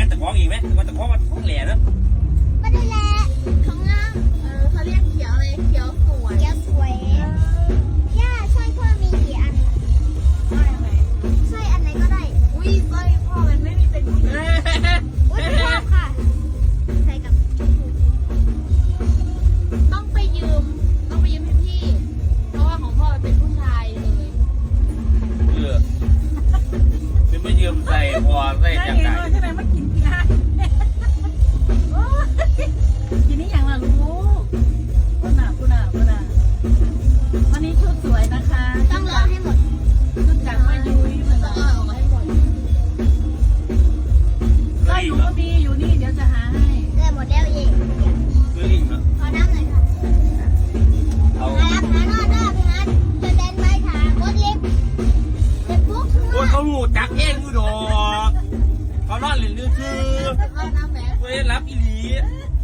กันตะของอีกไหมตะของมันของแหล่เนาะ ไม่ได้แหล่ของ 诶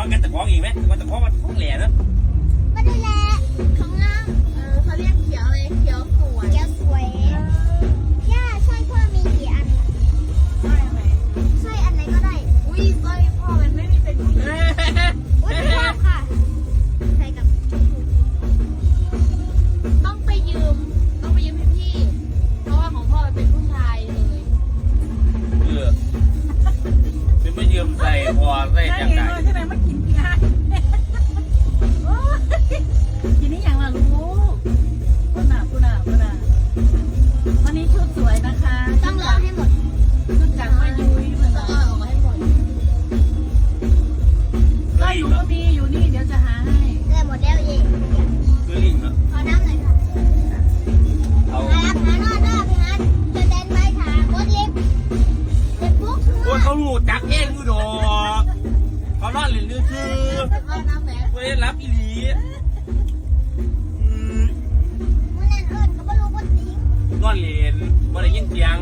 ของกันตะของอีกไหมมันแตะของมันของแหล่นะ นอนเรียนบ่ได้ยินเสียง